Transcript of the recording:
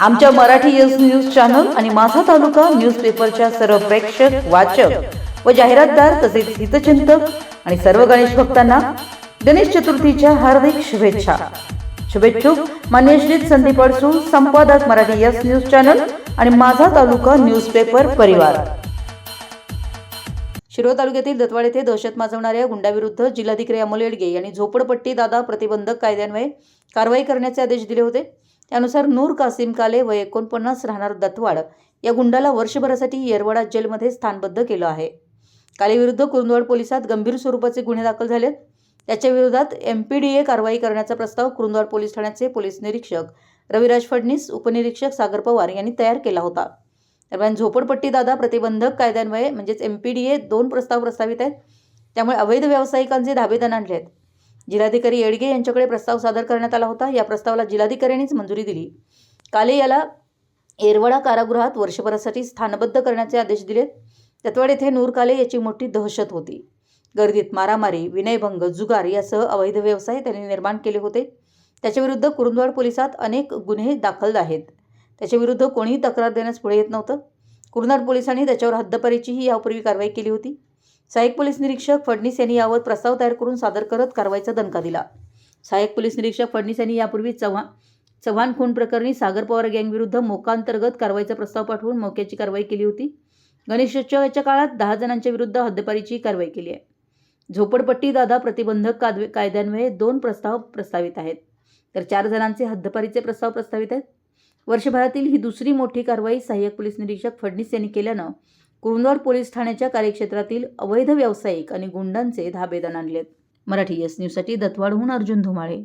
आमच्या Marathi yes news channel आणि माझा तालुका न्यूजपेपरच्या सर्व प्रेक्षक वाचक व जाहिरातदार तसेच हितचिंतक आणि सर्व गणेश भक्तांना गणेश चतुर्थीच्या हार्दिक शुभेच्छा. शुभेच्छुक मान्य श्री संदीप अडसूळ संपादक मराठी यस न्यूज चॅनल आणि माझा तालुका न्यूजपेपर परिवार. शिरोळ तालुक्यातील दत्वाड येथे दहशत माजवणाऱ्या गुंडाविरुद्ध जिल्हाधिकारी अमोल येडगे यांनी झोपडपट्टी दादा प्रतिबंधक कायद्यान्वये कारवाई करण्याचे आदेश दिले होते. त्यानुसार नूर कासिम काले व एकोणपन्नास राहणार दत्तवाड या गुंडाला वर्षभरासाठी येरवाडा जेलमध्ये स्थानबद्ध केलं आहे. कालेविरुद्ध कुरुंदवाड पोलिसात गंभीर स्वरूपाचे गुन्हे दाखल झालेत. त्याच्या विरोधात एम पी डी ए कारवाई करण्याचा प्रस्ताव कुरुंदवाड पोलीस ठाण्याचे पोलीस निरीक्षक रविराज फडणीस उपनिरीक्षक सागर पवार यांनी तयार केला होता. दरम्यान झोपडपट्टी दादा प्रतिबंधक कायद्यान्वये म्हणजेच एम पी डी ए दोन प्रस्ताव प्रस्तावित आहेत. त्यामुळे अवैध व्यावसायिकांचे धाबेदान आणले आहेत जिल्हाधिकारी येडगे यांच्याकडे प्रस्ताव सादर करण्यात आला होता. या प्रस्तावाला जिल्हाधिकाऱ्यांनीच मंजुरी दिली. काले याला येरवडा कारागृहात वर्षभरासाठी स्थानबद्ध करण्याचे आदेश दिलेत. तत्वाड येथे नूर काले याची मोठी दहशत होती. गर्दीत मारामारी विनयभंग जुगार यासह अवैध व्यवसाय त्यांनी निर्माण केले होते. त्याच्याविरुद्ध कुरुंदवाड पोलिसात अनेक गुन्हे दाखल आहेत. त्याच्याविरुद्ध कोणीही तक्रार देण्यास पुढे येत नव्हतं. कुरुंदवाड पोलिसांनी त्याच्यावर हद्दपारीचीही यापूर्वी कारवाई केली होती. सहाय्यक पोलीस निरीक्षक फडणीस यांनी यावर प्रस्ताव तयार करून सादर करत कारवाईचा दणका दिला. सहाय्यक पोलीस निरीक्षक फडणीस यांनी यापूर्वी चव्हाण चव्हाण खून प्रकरणी सागर पवार गँगविरुद्ध मोकांतर्गत कारवाईचा प्रस्ताव पाठवून मोक्याची कारवाई केली होती. गणेशोत्सवाच्या काळात दहा जणांच्या विरुद्ध हद्दपारीची कारवाई केली आहे. झोपडपट्टी दादा प्रतिबंधक कादवे कायद्यान्वये दोन प्रस्ताव प्रस्तावित आहेत. तर चार जणांचे हद्दपारीचे प्रस्ताव प्रस्तावित आहेत. वर्षभरातील ही दुसरी मोठी कारवाई सहाय्यक पोलीस निरीक्षक फडणीस यांनी केल्यानं कुरुंदवाड पोलीस ठाण्याच्या कार्यक्षेत्रातील अवैध व्यावसायिक आणि गुंडांचे धाबेदान आणलेत. मराठी एस न्यूजसाठी दत्तवाडहून अर्जुन धुमाळे.